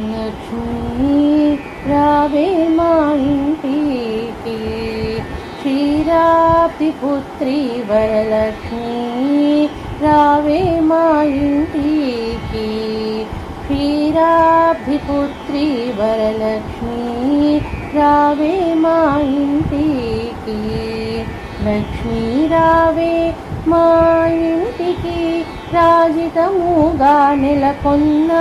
లక్ష్మీ రావే మా ఇంటికి. క్షీరాబ్ది పుత్రి వరలక్ష్మీ రావే మా ఇంటికి. క్షీరాబ్ది పుత్రి వరలక్ష్మీ రావే మా ఇంటికి. లక్ష్మీ రావే మా ఇంటికి. రాజితముగా నెలకొన్న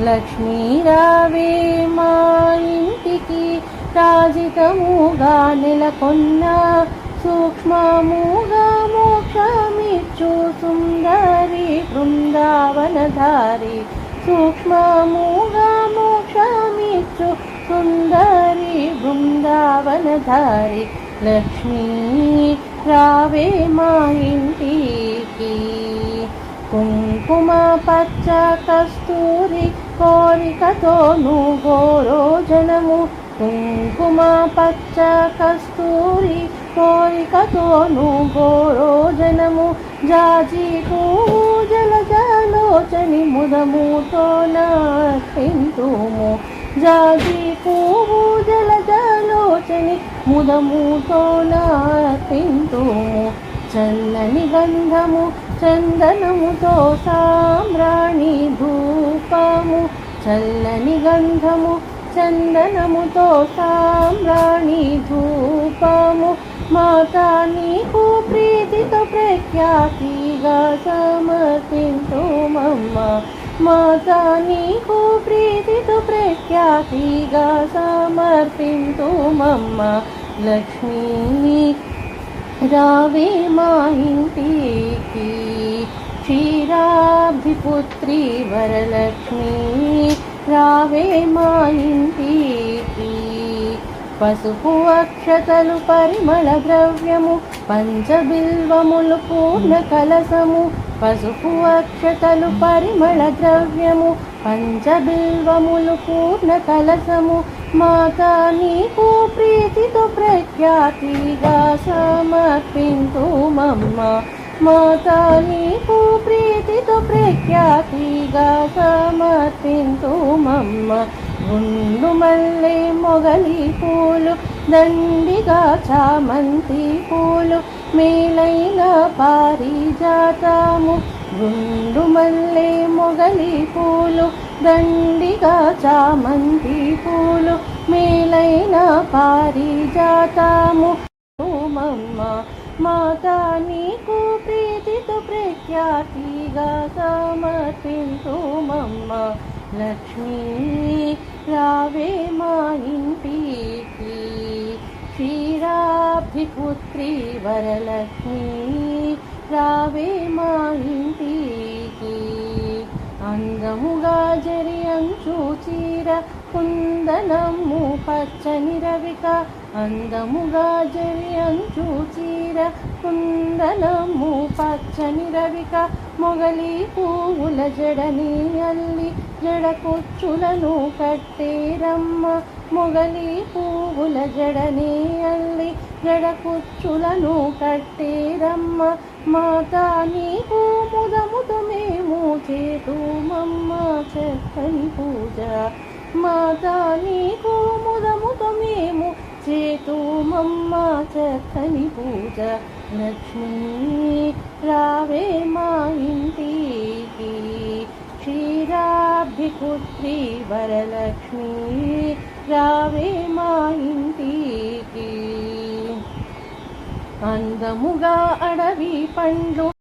లక్ష్మీ రావే మా ఇంటికి. రాజితముగా నెలకొన్న సూక్ష్మముగా మోక్షమిచ్చు సుందరి బృందావనధారి. సూక్ష్మముగా మోక్షమిచ్చు సుందరి బృందావనధారి. లక్ష్మీ రావే మా ఇంటికి. కుంకుమ పచ్చ కస్తూరి కోరికతోను రోజనము. కుంకుమ పచ్చ కస్తూరి కోరికతోను రోజనము. జాజి పూజల జలోచని ముదముతో నాటింతుము. జాజి పూజల జలోచని ముదముతో నాటింతుము. చల్లని గంధము చందనముతో సామ్రాణి ధూపము చల్లని గంధము చందనముతో సామ్రాణి ధూపము. మాతా నీకు ప్రీతితో ప్రఖ్యాతిగా సమర్పించుమమ్మ మాతా నీకు ప్రీతితో ప్రఖ్యాతిగా సమర్పించుమమ్మ లక్ష్మీ రావే మా ఇంటికి క్షీరాభిపుత్రి వరలక్ష్మి. రావే మా ఇంటికి పసుపు అక్షతలు పరిమళ ద్రవ్యము పంచబిల్వములు పూర్ణ కలసము పసుపు అక్షతలు పరిమళ ద్రవ్యము పంచబిల్వములు పూర్ణ కలసము మాతా నీకు ప్రీతితో ప్రఖ్యాతిగా సమర్పింతు మమ్మ. మాతా నీకు ప్రీతితో ప్రఖ్యాతిగా సమర్పింతు మమ్మ. గుండు మల్లె మొగలి పూలు దండిగా చామంతి పూలు మేలైన పారిజాతము. గుండు మల్లె మొగలి పూలు దండిగా చామంతి పూలు మేలైన పారిజాతము. మమ్మ మాతా నీకు ప్రీతితో ప్రఖ్యాతిగా సమర్పించు మమ్మ లక్ష్మీ రావే మా ఇంటికి. క్షీరాభిపుత్రి వరలక్ష్మి రావే మా ఇంటి అందముగా జరి అంచు చీర కుందనము పచ్చని రవిక. అందముగా జరి అంచు చీర కుందనము పచ్చని రవిక. మొగలి పువ్వుల జడని అల్లి జడకొచ్చులను కట్టేరమ్మ. మొగలి పువ్వుల జడని అల్లి జడకొచ్చులను కట్టేరమ్మ. మాతా నీకు ముదముతో మేము చేతూ చక్కని పూజ మాతా నీకు ముదముతో మేము చేతుమమ్మ చక్కని పూజ. లక్ష్మీ రావే మా ఇంటికి. క్షీరాభిపుత్రి వరలక్ష్మి రావే మా ఇంటికి. అందముగా అడవి పండ్లు